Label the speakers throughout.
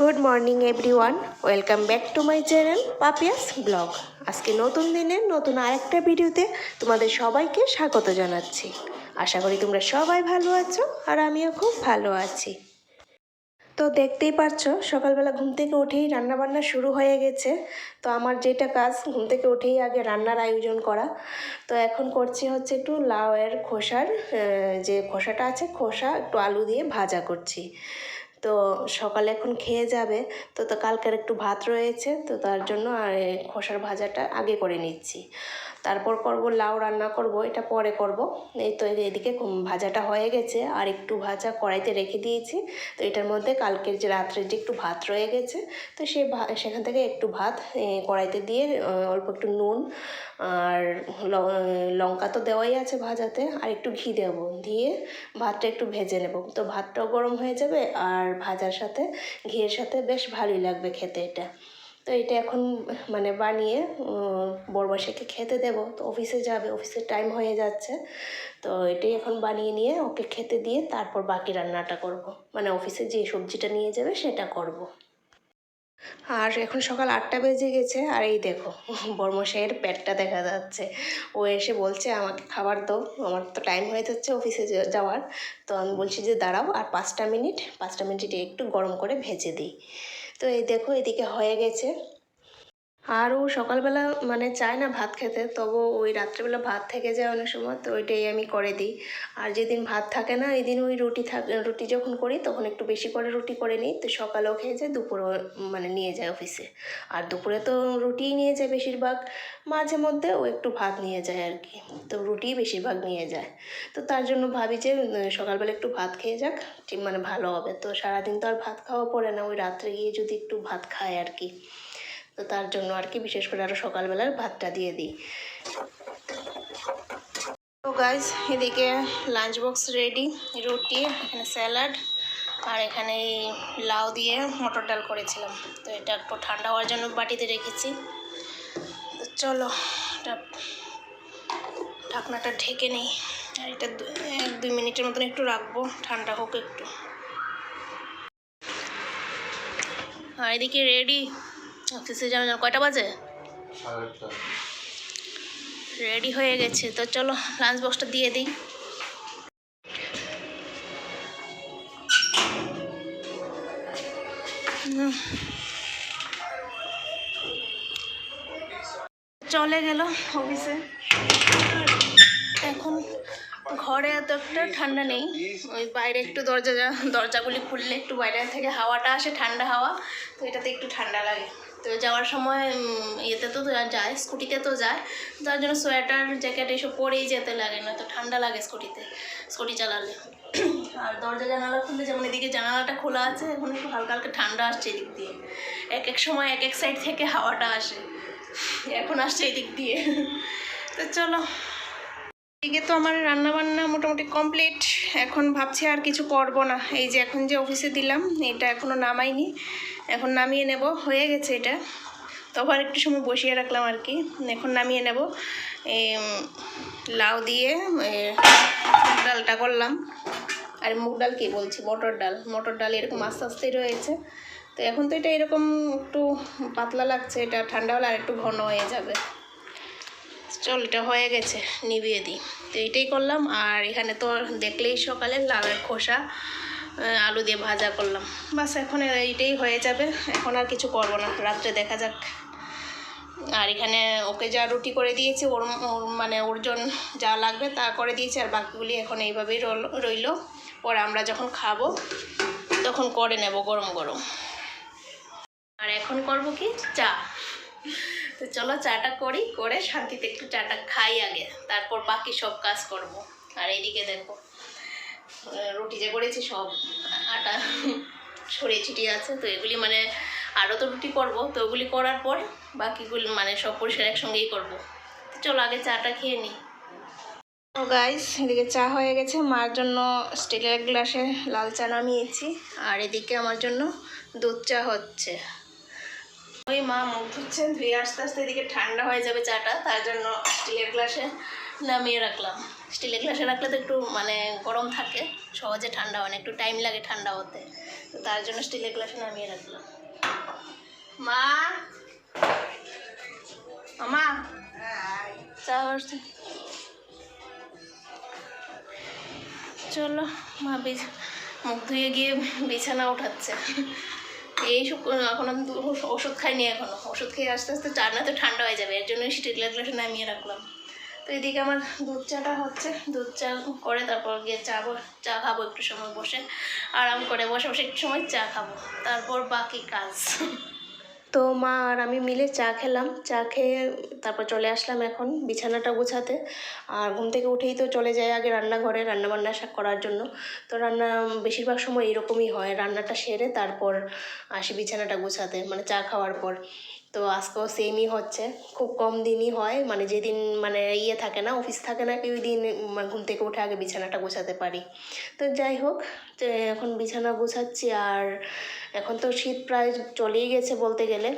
Speaker 1: Good morning everyone welcome back to my channel Papiya's blog আজকে নতুন দিনে নতুন আরেকটা ভিডিওতে তোমাদের সবাইকে স্বাগত জানাচ্ছি। আশা করি তোমরা সবাই ভালো আছো আর আমিও খুব ভালো আছি। তো দেখতেই পাচ্ছ সকালবেলা ঘুম থেকে উঠেই রান্নাবান্না শুরু হয়ে গেছে। তো আমার যেটা কাজ, ঘুম থেকে উঠেই আগে রান্নার আয়োজন করা। তো এখন করছি হচ্ছে একটু লাউয়ের খোসার যে খোসাটা আছে, খোসা একটু আলু দিয়ে ভাজা করছি। তো সকালে এখন খেয়ে যাবে। তো তো কালকের একটু ভাত রয়েছে, তো তার জন্য আর খোসার ভাজাটা আগে করে নিচ্ছি। তারপর করব লাউ রান্না করব, এটা পরে করব। এই তো এদিকে ভাজাটা হয়ে গেছে, আর একটু ভাজা কড়াইতে রেখে দিয়েছি। তো এটার মধ্যে কালকের যে রাত্রের যে একটু ভাত রয়ে গেছে, তো সে সেখান থেকে একটু ভাত কড়াইতে দিয়ে অল্প একটু নুন আর লঙ্কা তো দেওয়াই আছে ভাজাতে, আর একটু ঘি দেব। দিয়ে ভাতটা একটু ভেজে নেব। তো ভাতটাও গরম হয়ে যাবে, আর ভাজার সাথে ঘিয়ের সাথে বেশ ভালোই লাগবে খেতে এটা। তো এটা এখন মানে বানিয়ে বড়বাসাকে খেতে দেব। তো অফিসে যাবে, অফিসের টাইম হয়ে যাচ্ছে। তো এটাই এখন বানিয়ে নিয়ে ওকে খেতে দিয়ে তারপর বাকি রান্নাটা করব। মানে অফিসে যে সবজিটা নিয়ে যাবে সেটা করব। আর এখন সকাল আটটা বেজে গেছে, আর এই দেখো, বর্মশাইয়ের পেটটা দেখা যাচ্ছে। ও এসে বলছে, আমাকে খাবার দাও, আমার তো টাইম হয়ে যাচ্ছে অফিসে যাওয়ার। তো আমি বলছি যে, দাঁড়াও, আর পাঁচটা মিনিট পাঁচটা মিনিট একটু গরম করে ভেজে দিই। তো এই দেখো এদিকে হয়ে গেছে। আর ও সকালবেলা মানে চায় না ভাত খেতে, তবু ওই রাত্রেবেলা ভাত থেকে যায় অনেক সময়, তো ওইটাই আমি করে দিই। আর যেদিন ভাত থাকে না এই দিন ওই রুটি থাক, রুটি যখন করি, তখন একটু বেশি করে রুটি করে নিই, তো সকালেও খেয়ে যায়, দুপুরেও মানে নিয়ে যায় অফিসে। আর দুপুরে তো রুটিই নিয়ে যায় বেশিরভাগ, মাঝে মধ্যে ও একটু ভাত নিয়ে যায় আর কি, তো রুটিই বেশিরভাগ নিয়ে যায়। তো তার জন্য ভাবি যে সকালবেলা একটু ভাত খেয়ে যাক মানে ভালো হবে। তো সারাদিন তো আর ভাত খাওয়া পড়ে না, ওই রাত্রে গিয়ে যদি একটু ভাত খায় আর কি। তো তার জন্য আর কি বিশেষ করে আরও সকালবেলার ভাতটা দিয়ে দিই। তো গাইজ এদিকে লাঞ্চ বক্স রেডি রুটি, এখানে স্যালাড আর এখানে লাউ দিয়ে মটর ডাল করেছিলাম। তো এটা একটু ঠান্ডা হওয়ার জন্য বাটিতে রেখেছি। তো চলো, এটা ঢাকনাটা ঢেকে নেই। আর এটা এক, দুই মিনিটের মতন একটু রাখব, ঠান্ডা হোক একটু। আর এদিকে রেডি অফিসে জন্য কয়টা বাজে? রেডি হয়ে গেছে। তো চলো লাঞ্চ বক্সটা দিয়ে দিই। চলে গেল অফিসে। এখন ঘরে এত একটা ঠান্ডা নেই। ওই বাইরে একটু দরজা যা- দরজাগুলি খুললে একটু বাইরে থেকে হাওয়াটা আসে ঠান্ডা হাওয়া। তো এটাতে একটু ঠান্ডা লাগে। তো যাওয়ার সময় ইয়েতে তো যায় স্কুটিতে তো যায়। তার জন্য সোয়েটার, জ্যাকেট এসব পরেই যেতে লাগে না তো ঠান্ডা লাগে স্কুটিতে, স্কুটি চালালে। আর দরজা জানালা খুললে যেমন এদিকে জানালাটা খোলা আছে, এখন একটু হালকা হালকা ঠান্ডা আসছে এদিক দিয়ে। এক এক সময় এক এক সাইড থেকে হাওয়াটা আসে, এখন আসছে এদিক দিয়ে। তো চলো, এদিকে তো আমার রান্না বান্না মোটামুটি কমপ্লিট এখন ভাবছি আর কিছু করব না। এই যে এখন যে অফিসে দিলাম, এটা এখনও নামাইনি। এখন নামিয়ে নেব, হয়ে গেছে এটা। তো আবার একটু সময় বসিয়ে রাখলাম আর কি। এখন নামিয়ে নেব। লাউ দিয়ে ডালটা করলাম। আর মুগ ডাল কি বলছি? মটর ডাল। মটর ডাল এরকম আস্তে আস্তেই রয়েছে। তো এখন তো এটা এরকম একটু পাতলা লাগছে, এটা ঠান্ডা হলে আর একটু ঘন হয়ে যাবে। চল, এটা হয়ে গেছে, নিভিয়ে দিই। তো এইটাই করলাম। আর এখানে তো দেখলেই সকালে লালের খোসা। আলু দিয়ে ভাজা করলাম। বাস এখন এইটাই হয়ে যাবে। এখন আর কিছু করব না। রাত্রে দেখা যাক। আর এখানে ওকে যা রুটি করে দিয়েছি, ওর ওর মানে ওর জন্য যা লাগবে তা করে দিয়েছি, আর বাকিগুলি এখন এইভাবেই রইল। পরে আমরা যখন খাব, তখন করে নেব গরম গরম। আর এখন করব কি? চা। তো চলো চাটা করি, করে শান্তিতে একটু চাটা খাই আগে। তারপর বাকি সব কাজ করব। আর এইদিকে দেখো। রুটি যে করেছি সব আটা ছড়িয়ে ছিটিয়ে আছে তো এগুলি মানে আরও তো রুটি করব তো ওগুলি করার পর বাকিগুলি মানে সব পরিষ্কার একসঙ্গেই করব। তো চলো আগে চাটা খেয়ে নিই গাইস এদিকে চা হয়ে গেছে মার জন্য স্টিলের গ্লাসে লাল চা নামিয়েছি আর এদিকে আমার জন্য দুধ চা হচ্ছে। ওই মা মুখ ধুচ্ছেন ধুয়ে আস্তে আস্তে এদিকে ঠান্ডা হয়ে যাবে চাটা তার জন্য স্টিলের গ্লাসে
Speaker 2: নামিয়ে রাখলাম। স্টিলের গ্লাসে রাখলে তো একটু মানে গরম থাকে। সহজে ঠান্ডা হয় না, একটু টাইম লাগে ঠান্ডা হতে। তো তার জন্য স্টিলের গ্লাসে নামিয়ে রাখলাম। মা! মা চলো, মা বিছ, মুখ ধুয়ে গিয়ে বিছানা উঠাচ্ছে। এই এখন আমি ওষুধ খাইনি এখনও। ওষুধ খেয়ে আস্তে আস্তে চা না তো ঠান্ডা হয়ে যাবে, এর জন্য স্টিল গ্লাসে নামিয়ে রাখলাম। এদিকে আমার দুধ চাটা হচ্ছে। দুধ চা করে তারপর গিয়ে চা চা খাব একটু সময় বসে। আরাম করে বসে বসে একটু সময় চা খাব। তারপর বাকি কাজ।
Speaker 1: তো মা আর আমি মিলে চা খেলাম। চা খেয়ে তারপর চলে আসলাম এখন বিছানাটা গোছাতে। আর ঘুম থেকে উঠেই তো চলে যায় আগে রান্নাঘরে রান্নাবান্না শাক করার জন্য। তো রান্না বেশিরভাগ সময় এরকমই হয়। রান্নাটা সেরে তারপর আসি বিছানাটা গোছাতে মানে চা খাওয়ার পর। তো আজকেও সেমই হচ্ছে। খুব কম দিনই হয়। মানে যেদিন মানে ইয়ে থাকে না অফিস থাকে না, ওই দিন মানে ঘুম থেকে উঠে আগে বিছানাটা গোছাতে পারি। তো যাই হোক এখন বিছানা গোছাচ্ছি আর এখন তো শীত প্রায় চলেই গেছে বলতে গেলে।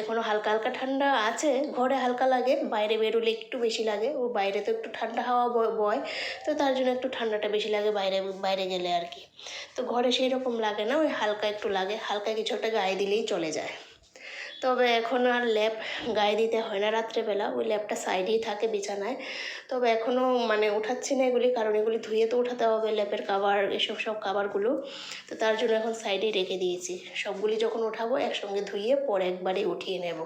Speaker 1: এখনও হালকা হালকা ঠান্ডা আছে, ঘরে হালকা লাগে, বাইরে বেরোলে একটু বেশি লাগে। ও বাইরে তো একটু ঠান্ডা হাওয়া বয়, তো তার জন্য একটু ঠান্ডাটা বেশি লাগে বাইরে বাইরে গেলে আর কি। তো ঘরে সেই রকম লাগে না, ওই হালকা একটু লাগে, হালকা কিছু একটা গায়ে দিলেই চলে যায়। তবে এখন আর ল্যাপ গায়ে দিতে হয় না রাত্রেবেলা, ওই ল্যাপটা সাইডেই থাকে বিছানায়। তবে এখনও মানে উঠাচ্ছি না এগুলি, কারণ এগুলি ধুয়ে তো উঠাতে হবে ল্যাপের কাভার এসব সব কাভারগুলো তো তার জন্য এখন সাইডেই রেখে দিয়েছি। সবগুলি যখন ওঠাবো একসঙ্গে ধুয়ে পরে একবারে উঠিয়ে নেব।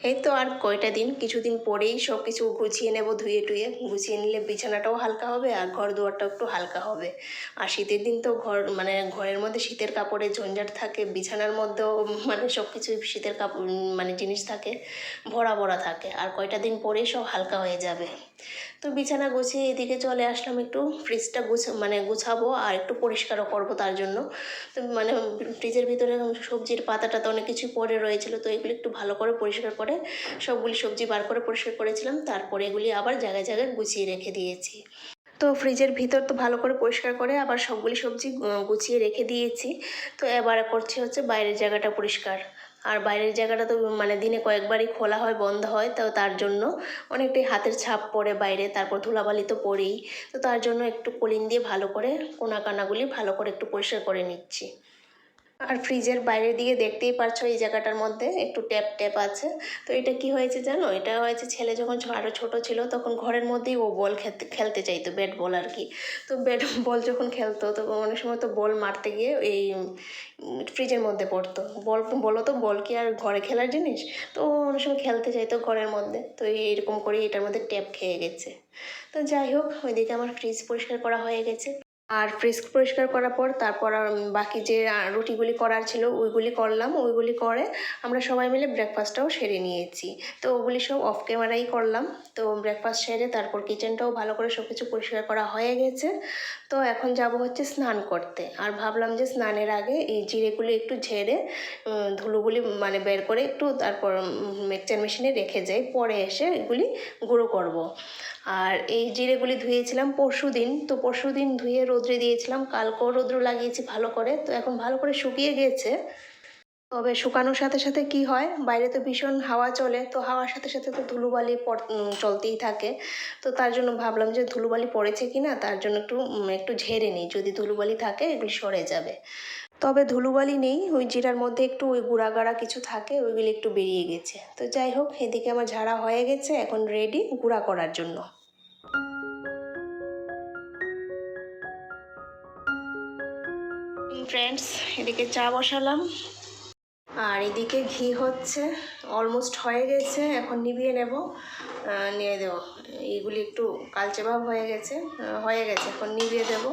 Speaker 1: এই তো আর কয়টা দিন? কিছুদিন পরেই সব কিছু গুছিয়ে নেব, ধুয়ে টুয়ে। গুছিয়ে নিলে বিছানাটাও হালকা হবে আর ঘর দুয়ারটাও একটু হালকা হবে। আর শীতের দিন তো ঘর মানে ঘরের মধ্যে শীতের কাপড়ে ঝঞ্ঝাট থাকে, বিছানার মধ্যেও মানে সব কিছু শীতের কাপড় মানে জিনিস থাকে, ভরা ভরা থাকে। আর কয়টা দিন পরেই সব হালকা হয়ে যাবে। তো বিছানা গুছিয়ে এদিকে চলে আসলাম একটু। ফ্রিজটা গুছা মানে গুছাবো আর একটু পরিষ্কারও করব তার জন্য। তো মানে ফ্রিজের ভিতরে সবজির পাতাটা তো অনেক কিছু পড়ে রয়েছিল, তো এগুলি একটু ভালো করে পরিষ্কার করে সবগুলি সবজি বার করে পরিষ্কার করেছিলাম। তারপরে এগুলি আবার জায়গায় জায়গায় গুছিয়ে রেখে দিয়েছি। তো ফ্রিজের ভিতর তো ভালো করে পরিষ্কার করে আবার সবগুলি সবজি গুছিয়ে রেখে দিয়েছি। তো এবার করছি হচ্ছে বাইরের জায়গাটা পরিষ্কার। আর বাইরের জায়গাটা তো মানে দিনে কয়েকবারই খোলা হয়, বন্ধ হয়, তো তার জন্য অনেকটাই হাতের ছাপ পড়ে বাইরে, তারপর ধুলাবালি তো পড়েই। তো তার জন্য একটু কলিন দিয়ে ভালো করে কোনা কানাগুলি ভালো করে একটু পরিষ্কার করে নিচ্ছি। আর ফ্রিজের বাইরের দিকে দেখতেই পারছ এই জায়গাটার মধ্যে, একটু ট্যাপ ট্যাপ আছে। তো এটা কি হয়েছে জানো? এটা হয়েছে ছেলে যখন আরও আরও ছোট ছিল, তখন ঘরের মধ্যেই ও বল খেলতে খেলতে চাইতো, ব্যাট বল আর কি। তো ব্যাট বল যখন খেলতো, তো অনেক সময় তো বল মারতে গিয়ে এই ফ্রিজের মধ্যে পড়তো। বল বলো তো, বল কি আর ঘরে খেলার জিনিস? তো ও অনেক সময় খেলতে চাইতো ঘরের মধ্যে। তো এইরকম করেই এটার মধ্যে ট্যাপ খেয়ে গেছে। তো যাই হোক, ওইদিকে আমার ফ্রিজ পরিষ্কার করা হয়ে গেছে। আর ফ্রিজ পরিষ্কার করার পর তারপর বাকি যে রুটিগুলি করার ছিল, ওইগুলি করলাম। ওইগুলি করে আমরা সবাই মিলে ব্রেকফাস্টটাও সেরে নিয়েছি। তো ওগুলি সব অফ ক্যামেরাই করলাম। তো ব্রেকফাস্ট সেরে তারপর কিচেনটাও ভালো করে সব কিছু পরিষ্কার করা হয়ে গেছে। তো এখন যাব হচ্ছে স্নান করতে। আর ভাবলাম যে স্নানের আগে এই জিরেগুলি একটু ঝেড়ে ধুলোগুলি মানে বের করে একটু তারপর মিক্সচার মেশিনে রেখে যাই। পরে এসে এগুলি গুঁড়ো করব। আর এই জিরেগুলি ধুয়েছিলাম পরশু দিন তো পরশু দিন ধুয়ে রোদ্রে দিয়েছিলাম, কালকেও রৌদ্র লাগিয়েছি ভালো করে, তো এখন ভালো করে শুকিয়ে গেছে। তবে শুকানোর সাথে সাথে কি হয়, বাইরে তো ভীষণ হাওয়া চলে, তো হাওয়ার সাথে সাথে তো ধুলোবালি চলতেই থাকে। তো তার জন্য ভাবলাম যে ধুলোবালি পড়েছে কি না, তার জন্য একটু একটু ঝেড়ে নিই, যদি ধুলোবালি থাকে এগুলি সরে যাবে। তবে ধুলোবালি নেই, ওই জিরার মধ্যে একটু ওই গুঁড়া গাড়া কিছু থাকে, ওইগুলি একটু বেরিয়ে গেছে। তো যাই হোক, এদিকে আমার ঝাড়া হয়ে গেছে, এখন রেডি গুঁড়া করার জন্য। ফ্রেন্ডস এদিকে চা বসালাম। আর এদিকে ঘি হচ্ছে অলমোস্ট হয়ে গেছে, এখন নিভিয়ে নেব নিয়ে দেব। এইগুলি একটু কালচে ভাব হয়ে গেছে হয়ে গেছে, এখন নিভিয়ে দেব।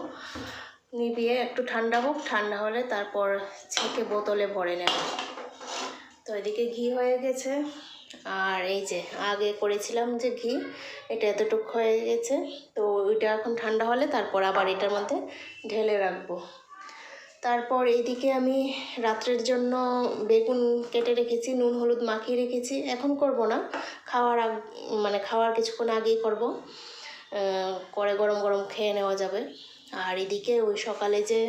Speaker 1: নিভিয়ে একটু ঠান্ডা হোক, ঠান্ডা হলে তারপর ছেঁকে বোতলে ভরে নেব। তো এদিকে ঘি হয়ে গেছে, আর এই যে আগে করেছিলাম যে ঘি, এটা এতটুকু হয়ে গেছে। তো ওইটা এখন ঠান্ডা হলে তারপর আবার এটার মধ্যে ঢেলে রাখব। তারপর এইদিকে আমি রাত্রের জন্য বেগুন কেটে রেখেছি, নুন, হলুদ মাখিয়ে রেখেছি। এখন করব না। খাওয়ার আগ মানে খাওয়ার কিছুক্ষণ আগেই করব। করে গরম গরম খেয়ে নেওয়া যাবে। আর এদিকে ওই সকালে যে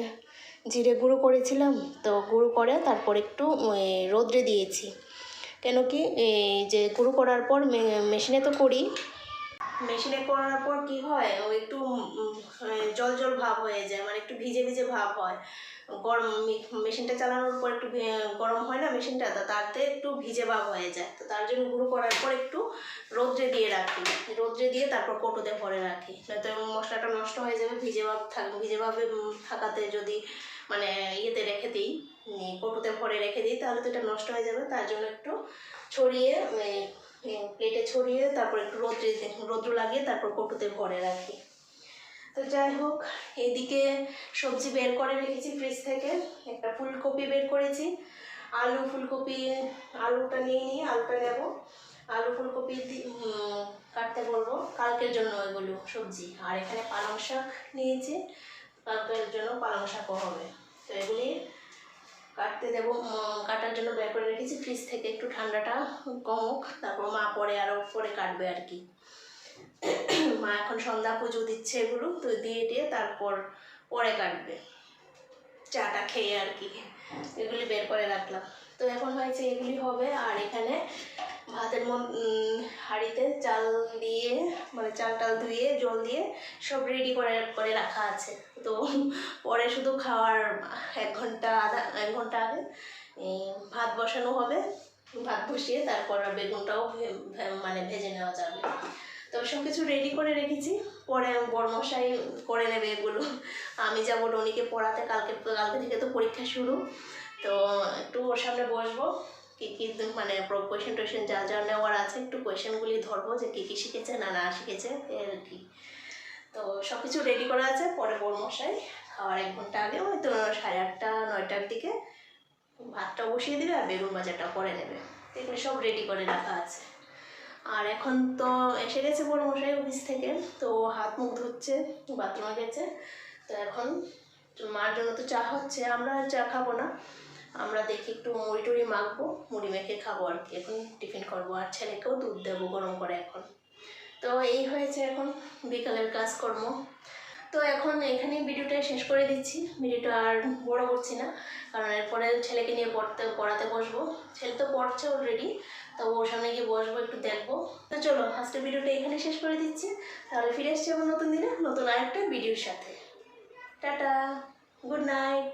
Speaker 1: জিরে গুঁড়ো করেছিলাম, তো গুঁড়ো করে তারপর একটু রোদ্রে দিয়েছি। কেন কি যে গুঁড়ো করার পর মেশিনে তো করি মেশিনে করার পর কি হয়, ও একটু জল জল ভাব হয়ে যায় মানে একটু ভিজে ভিজে ভাব হয়। গরম মেশিনটা চালানোর পর একটু গরম হয় না মেশিনটা, তো তাতে একটু ভিজে ভাব হয়ে যায়। তো তার জন্য গুঁড়ো করার পর একটু রোদ্রে দিয়ে রাখি। রোদ্রে দিয়ে তারপর কটুতে ভরে রাখি। নয়তো মশলাটা নষ্ট হয়ে যাবে, ভিজে ভাব থাক ভিজে ভাবে থাকাতে যদি মানে ইয়েতে রেখে দিই কটুতে ভরে রেখে দিই, তাহলে তো এটা নষ্ট হয়ে যাবে। তার জন্য একটু ছড়িয়ে প্লেটে ছড়িয়ে, তারপর একটু রোদ্রে রোদ্র লাগিয়ে তারপর কটুতে ভরে রাখি। তো যাই হোক, এদিকে সবজি বের করে রেখেছি ফ্রিজ থেকে। একটা ফুলকপি বের করেছি। আলু ফুলকপি, আলুটা নিয়ে নিয়ে আলুটা নেব। আলু ফুলকপি কাটতে বলব। কালকের জন্য এগুলো সবজি। আর এখানে পালং শাক নিয়েছি। কালকের জন্য পালং শাকও হবে। তো এগুলি কাটতে দেবো। কাটার জন্য বের করে রেখেছি। ফ্রিজ থেকে একটু ঠান্ডাটা কমুক, তারপর মা পরে আরও পরে কাটবে আর কি। মা এখন সন্ধ্যা পুজো দিচ্ছে এগুলো, তো দিয়ে দিয়ে তারপর পরে কাটবে। চাটা খেয়ে আর কি। এগুলি বের করে রাখলাম। তো এখন হয়েছে এগুলি হবে, আর এখানে ভাতের মন হাঁড়িতে চাল দিয়ে মানে চাল টাল ধুয়ে, জল দিয়ে সব রেডি করে করে রাখা আছে। তো পরে শুধু খাওয়ার এক ঘণ্টা, আধা, এক ঘণ্টা আগে ভাত বসানো হবে। ভাত বসিয়ে তারপর বেগুনটাও মানে ভেজে নেওয়া যাবে। তো সব কিছু রেডি করে রেখেছি। পরে বড়মশাই করে নেবে এগুলো। আমি যাব টনিকে পড়াতে, কালকে কালকে থেকে তো পরীক্ষা শুরু। তো একটু ওর সামনে বসবো, কী কী মানে কোয়েশন টোয়েশন যা যা নেওয়ার আছে, একটু কোয়েশনগুলি ধরবো যে কী কী শিখেছে না না শিখেছে আর কি। তো সব কিছু রেডি করা আছে, পরে বড়মশাই খাওয়ার এক ঘণ্টা আগে ওই তো সাড়ে আটটা, নয়টার দিকে ভাতটা বসিয়ে দেবে আর বেগুন ভাজাটা করে নেবে। এগুলো সব রেডি করে রাখা আছে। আর এখন তো এসে গেছে বড় মশাই অফিস থেকে, তো হাত মুখ ধুচ্ছে, বাথরুমে গেছে, তো এখন মার জন্য তো চা হচ্ছে, আমরা চা খাব না। আমরা দেখি একটু মুড়ি টুড়ি মাখবো, মুড়ি মেখে খাব আর কি, এখন টিফিন করব আর ছেলেকেও দুধ দেবো গরম করে এখন। তো এই হয়েছে এখন বিকালের কাজকর্ম। তো এখন এখানেই ভিডিওটা শেষ করে দিচ্ছি, ভিডিওটা আর বড় করছি না, কারণ এরপরে ছেলেকে নিয়ে পড়তে, পড়াতে বসবো। ছেলে তো পড়ছে অলরেডি তো ওর সামনে গিয়ে বসবো, একটু দেখব। তো চলো, আজকের ভিডিওটা এখানে শেষ করে দিচ্ছি। তাহলে ফিরে আসছি আমার নতুন দিনে, নতুন আরেকটা ভিডিওর সাথে। Tata, good night.